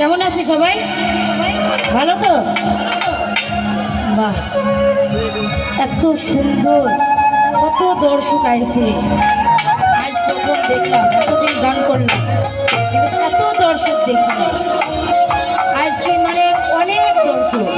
কেমন আছি সবাই? ভালো তো? বাহ, এত সুন্দর, কত দর্শক আইছে। আজ প্রথম দেখলাম কতদিন গান করলাম। এত দর্শক দেখলাম। আজকে মানে অনেক দর্শক।